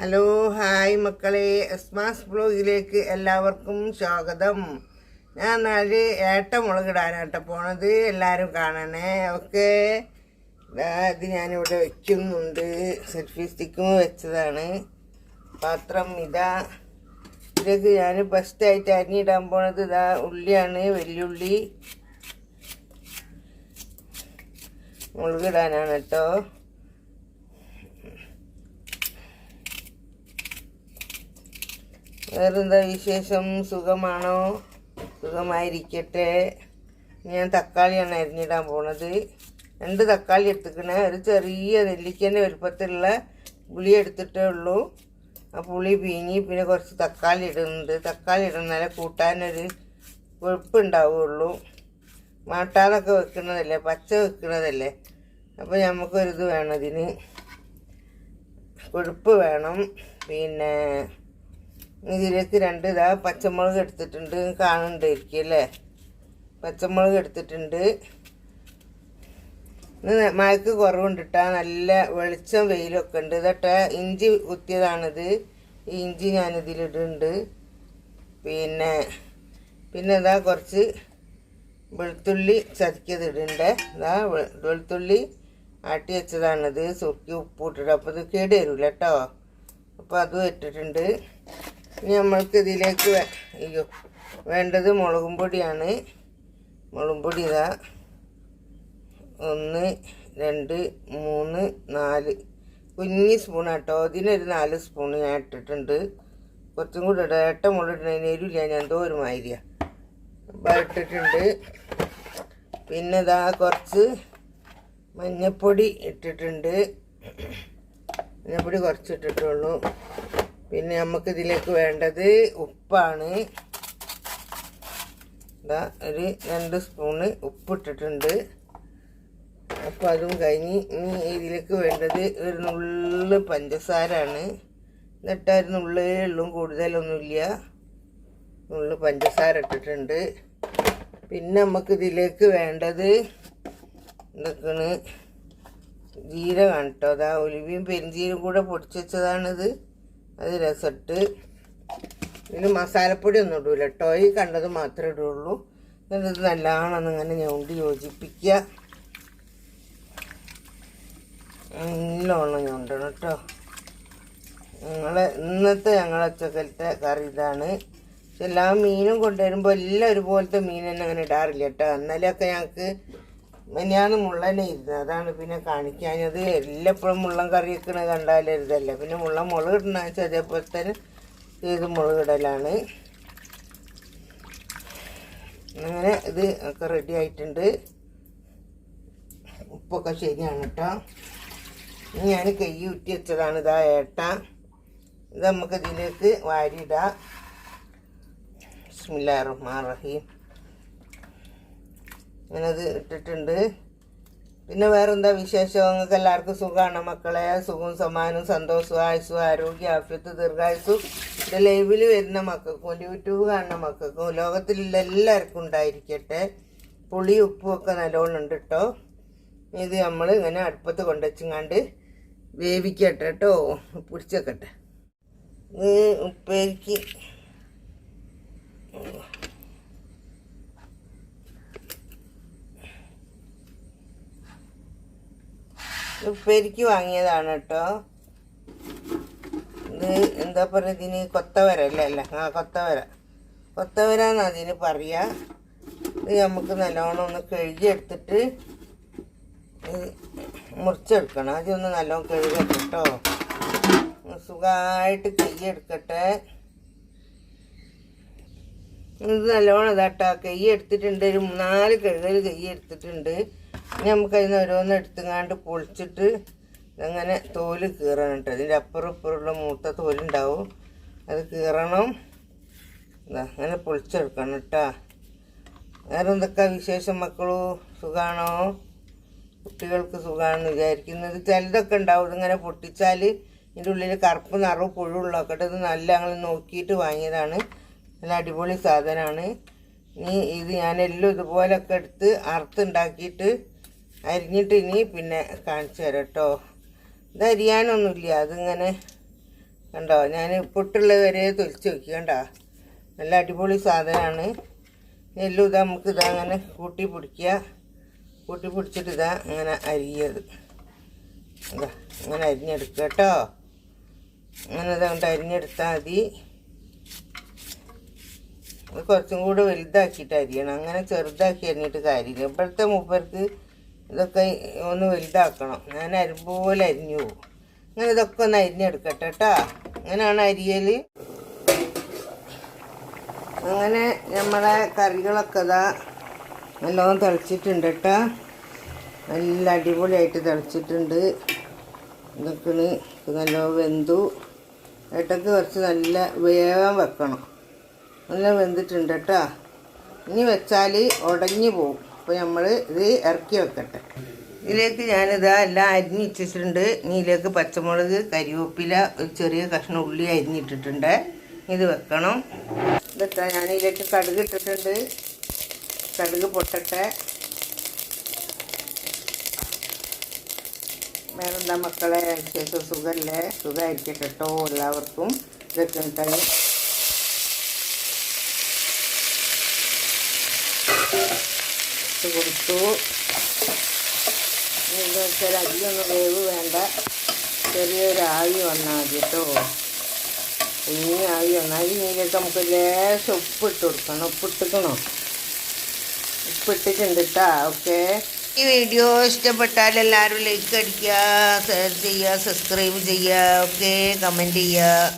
Hello hi മക്കളെ. എസ്മാസ് ബ്ലോഗിലേക്ക് എല്ലാവർക്കും സ്വാഗതം. ഞാൻ നാല് ഏട്ട മുളകിടാനാട്ടോ പോണത്. എല്ലാവരും കാണണേ. ഓക്കെ. ഇത് ഞാനിവിടെ വെക്കുന്നുണ്ട്. സെൽഫി സ്റ്റിക്കും വെച്ചതാണ്. പാത്രം ഇതാ. ഇതിലേക്ക് ഞാൻ ഫസ്റ്റായിട്ട് അരിഞ്ഞിടാൻ പോണത് ഇതാ ഉള്ളിയാണ് വെല്ലുള്ളി. മുളകിടാനാണ് കേട്ടോ. വേറെന്താ വിശേഷം? സുഖമാണോ? സുഖമായിരിക്കട്ടെ. ഞാൻ തക്കാളിയാണ് അരിഞ്ഞിടാൻ പോണത്. രണ്ട് തക്കാളി എടുത്തിക്കണേ. ഒരു ചെറിയ നെല്ലിക്കന്റെ വലുപ്പത്തിലുള്ള പുളി എടുത്തിട്ടേ ഉള്ളൂ. ആ പുളി പീങ്ങി പിന്നെ കുറച്ച് തക്കാളി ഇടുന്നുണ്ട്. തക്കാളി ഇടുന്നാലേ കൂട്ടാനൊരു കൊഴുപ്പുണ്ടാവുള്ളൂ. മാട്ടാതൊക്കെ വെക്കുന്നതല്ലേ? പച്ച വെക്കുന്നതല്ലേ? അപ്പോൾ നമുക്കൊരിത് വേണം ഇതിന്. കൊഴുപ്പ് വേണം. പിന്നെ ഇതിലേക്ക് രണ്ട് ഇതാ പച്ചമുളക് എടുത്തിട്ടുണ്ട്. കാണണ്ടായിരിക്കും അല്ലേ? പച്ചമുളക് എടുത്തിട്ടുണ്ട്. ഇന്ന് മഴക്ക് കുറവുണ്ടിട്ടാ നല്ല വെളിച്ചം വെയിലൊക്കെ ഉണ്ട്. ഇതട്ടെ ഇഞ്ചി കുത്തിയതാണിത്. ഇഞ്ചി ഞാനിതിലിടുന്നുണ്ട്. പിന്നെ പിന്നെ ഇതാ കുറച്ച് വെളുത്തുള്ളി ചതിക്കത് ഇടണ്ടേ. ഇതാ വെളുത്തുള്ളി ആട്ടി വെച്ചതാണിത്. സുറുക്കി ഉപ്പ് ഇട്ടിട്ട്. അപ്പോൾ ഇത് കേട് വരില്ല കേട്ടോ അപ്പോൾ അതും ഇട്ടിട്ടുണ്ട്. ഇനി നമ്മൾക്ക് ഇതിലേക്ക് അയ്യോ വേണ്ടത് മുളകും പൊടിയാണ്. മുളകും പൊടി ഇതാ. ഒന്ന് രണ്ട് മൂന്ന് നാല്. കുഞ്ഞി സ്പൂൺ കേട്ടോ നാല് സ്പൂൺ ഞാൻ ഇട്ടിട്ടുണ്ട്. കുറച്ചും കൂടി ഇടാം. ഏട്ട മുളകിടുന്നതിന് എരിവില്ല. ഞാൻ എന്തോ ഒരു ഇട്ടിട്ടുണ്ട്. പിന്നെ ഇതാ കുറച്ച് മഞ്ഞപ്പൊടി ഇട്ടിട്ടുണ്ട്. മഞ്ഞപ്പൊടി കുറച്ച് ഇട്ടിട്ടുള്ളൂ പിന്നെ നമുക്ക് ഇതിലേക്ക് വേണ്ടത് ഉപ്പാണ്. ഇതാ ഒരു രണ്ട് സ്പൂണ് ഉപ്പിട്ടിട്ടുണ്ട്. അപ്പോൾ അതും കഴിഞ്ഞ് ഇനി ഇതിലേക്ക് വേണ്ടത് ഒരു നുള്ള് പഞ്ചസാരാണ്. എന്നിട്ട് ഒരു നുള്ളേ ഉള്ളും കൂടുതലൊന്നുമില്ല. നുള്ള് പഞ്ചസാര ഇട്ടിട്ടുണ്ട്. പിന്നെ നമുക്ക് ഇതിലേക്ക് വേണ്ടത് എന്തൊക്കെയാണ്? ജീരകമാണ് കേട്ടോ അതാ ഒലിവിയും പെരിഞ്ചീരും കൂടെ പൊടിച്ചു വെച്ചതാണിത്. അത് രസമിട്ട്. ഇതിന് മസാലപ്പൊടി ഒന്നും ഇടൂല കേട്ടോ ഈ കണ്ടത് മാത്രമേ ഇടുള്ളൂ. എന്നിട്ട് നല്ലവണ്ണം ഇങ്ങനെ ഞൗണ്ടി യോജിപ്പിക്കുക. നല്ലോണം ഞൊണ്ടണം കേട്ടോ ഞങ്ങളെ ഇന്നത്തെ ഞങ്ങളെ ഉച്ചക്കലത്തെ കറി ഇതാണ്. പക്ഷെ എല്ലാ മീനും കൊണ്ടുവരുമ്പോൾ എല്ലാം ഒരുപോലത്തെ മീൻ തന്നെ അങ്ങനെ ഇടാറില്ല കേട്ടോ എന്നാലൊക്കെ ഞങ്ങൾക്ക് മെനിയാന്ന് മുള്ളനെ ഇരുന്ന്. അതാണ് പിന്നെ കാണിക്കാഞ്ഞത്. എല്ലാപ്പോഴും മുള്ളൻ കറി വെക്കണ കണ്ടാലരുതല്ല പിന്നെ മുള്ളൻ മുളക് ഇടണ വെച്ചാൽ അതേപോലെ തന്നെ ചെയ്ത് മുളക് ഇടലാണ്. അങ്ങനെ ഇത് ഒക്കെ റെഡി ആയിട്ടുണ്ട്. ഉപ്പൊക്കെ ശരിയാണ് കേട്ടോ ഇനി ഞാൻ കൈ ഊറ്റി വെച്ചതാണ് ഇതാ ഏട്ട. ഇത് നമുക്ക് ഇതിലേക്ക് വാരിയിടാം. ബിസ്മില്ലാ റഹ്മാൻ റഹീം. അങ്ങനെ ഇത് ഇട്ടിട്ടുണ്ട്. പിന്നെ വേറെന്താ വിശേഷം? നിങ്ങൾക്ക് എല്ലാവർക്കും സുഖമാണ് മക്കളെ? സുഖവും സമാനവും സന്തോഷവും ആയുസും ആരോഗ്യ ആഫ്യത്ത് ദീർഘായുസും ഇത് ലൈവിൽ വരുന്ന മക്കൾക്കും യൂട്യൂബ് കാണുന്ന മക്കൾക്കും ലോകത്തിലുള്ള എല്ലാവർക്കും ഉണ്ടായിരിക്കട്ടെ. പുളി ഉപ്പും ഒക്കെ നല്ലോണം ഉണ്ട് കേട്ടോ ഇത് നമ്മൾ ഇങ്ങനെ അടുപ്പത്ത് കൊണ്ടുവച്ചങ്ങാണ്ട് വേവിക്കട്ടെ കേട്ടോ പിടിച്ചേക്കട്ടെ ഉപ്പേരിക്ക് ഉപ്പേരിക്ക് വാങ്ങിയതാണ് കേട്ടോ. ഇത് എന്താ പറയുക ഇതിന് കൊത്തവര അല്ല? അല്ല ആ കൊത്തവര. കൊത്തവര എന്ന് അതിന് പറയുക ഇത് നമുക്ക് നല്ലോണം ഒന്ന് കഴുകിയെടുത്തിട്ട് മുറിച്ചെടുക്കണം. ആദ്യം ഒന്ന് നല്ലോണം കഴുകട്ടെ കേട്ടോ സുഖമായിട്ട് കയ്യെടുക്കട്ടെ ഇത് നല്ലോണം ഇതാട്ടോ. കൈ എടുത്തിട്ടുണ്ട് ഒരു നാല് കഴുകൽ കൈ എടുത്തിട്ടുണ്ട് ഇനി നമുക്ക് അതിന് ഓരോന്ന് എടുത്തുങ്ങാണ്ട് പൊളിച്ചിട്ട് അങ്ങനെ തോൽ കീറണം കേട്ടോ. ഇതിന്റെ അപ്പുറം ഇപ്പുറമുള്ള മൂത്ത തോലുണ്ടാവും. അത് കീറണം. അങ്ങനെ പൊളിച്ചെടുക്കണം കേട്ടോ. വേറെ എന്തൊക്കെ വിശേഷം മക്കളോ? സുഖമാണോ കുട്ടികൾക്ക് സുഖമാണെന്ന് വിചാരിക്കുന്നത് ചിലതൊക്കെ ഉണ്ടാവും. ഇങ്ങനെ പൊട്ടിച്ചാൽ ഇതിന്റെ ഉള്ളിൽ കറുപ്പ് നിറവ് പുഴുള്ളൊക്കെ ഇത് നല്ല ഞങ്ങൾ നോക്കിയിട്ട് വാങ്ങിയതാണ്. നല്ല അടിപൊളി സാധനമാണ്. ഇനി ഇത് ഞാൻ എല്ലാം എടുത്ത് അറുത്തുണ്ടാക്കിയിട്ട് അരിഞ്ഞിട്ട് ഇനി പിന്നെ കാണിച്ചു തരാം കേട്ടോ ഇത് അരിയാനൊന്നുമില്ല അതിങ്ങനെ കണ്ടോ? ഞാൻ പൊട്ടുള്ള വരെ തൊലിച്ച് വെക്കുക കണ്ടോ? നല്ല അടിപൊളി സാധനമാണ്. എല്ലാം ഇതാ നമുക്ക് ഇതാ അങ്ങനെ കൂട്ടി പിടിക്കുക. കൂട്ടി പിടിച്ചിട്ട് ഇതാ അങ്ങനെ അരിയത്. ഇതാ അങ്ങനെ അരിഞ്ഞെടുക്കുക കേട്ടോ അങ്ങനെ ഇതുകൊണ്ട് അരിഞ്ഞെടുത്താൽ മതി. കുറച്ചും കൂടെ വലുതാക്കിയിട്ട് അരിയണം. അങ്ങനെ ചെറുതാക്കി അരിഞ്ഞിട്ട് കാര്യമില്ല. ഇപ്പോഴത്തെ മൂപ്പർക്ക് ഇതൊക്കെ ഒന്ന് വലുതാക്കണം. ഞാൻ അരിപോലെ അരിഞ്ഞു പോകും. അങ്ങനെ ഇതൊക്കെ ഒന്ന് അരിഞ്ഞെടുക്കട്ടെ കേട്ടോ. അങ്ങനെയാണ് അരിയൽ അങ്ങനെ നമ്മളെ കറികളൊക്കെ ഇതാ നല്ലോണം തിളച്ചിട്ടുണ്ട് കേട്ടോ. നല്ല അടിപൊളിയായിട്ട് തിളച്ചിട്ടുണ്ട്. ഇതൊക്കെ നല്ല വെന്തു. ഏട്ടക്ക് കുറച്ച് നല്ല വേഗം വെക്കണം. നല്ല വെന്തിട്ടുണ്ട് കേട്ടോ. ഇനി വെച്ചാൽ ഉടഞ്ഞു പോകും. അപ്പോൾ നമ്മൾ ഇത് ഇറക്കി വെക്കട്ടെ. ഇതിലേക്ക് ഞാനിതാ എല്ലാം അരിഞ്ഞ് വെച്ചിട്ടുണ്ട്. ഇനി ഇതിലേക്ക് പച്ചമുളക് കരിവേപ്പില ഒരു ചെറിയ കഷ്ണം ഉള്ളി അരിഞ്ഞിട്ടിട്ടുണ്ട്. ഇത് വെക്കണം. ഇതെത്താ ഞാൻ ഇതിലേക്ക് കടുക് ഇട്ടിട്ടുണ്ട്. കടുക് പൊട്ടട്ടെ. വേറെന്താ മക്കളെ? ശേഷം സുഖമല്ലേ സുഖമായിരിക്കട്ടെ കേട്ടോ എല്ലാവർക്കും. ഇതൊക്കെ ഉണ്ടായി ഇട്ട് കൊടുത്തു. എന്താ വെച്ചാൽ അതിലൊന്നും വേവ് വേണ്ട. ചെറിയൊരു ആവി വന്നാൽ മതി കേട്ടോ. ഇനി ആവി വന്നാൽ ഇതിലേക്ക് നമുക്ക് ലേശം ഉപ്പിട്ട് കൊടുക്കണം. ഉപ്പിട്ടിക്കണോ? ഉപ്പിട്ടിട്ടുണ്ട് കേട്ടോ ഓക്കെ. ഈ വീഡിയോ ഇഷ്ടപ്പെട്ടാൽ എല്ലാവരും ലൈക്ക് അടിക്കുക ഷെയർ ചെയ്യുക സബ്സ്ക്രൈബ് ചെയ്യുക. ഓക്കെ. കമന്റ് ചെയ്യുക.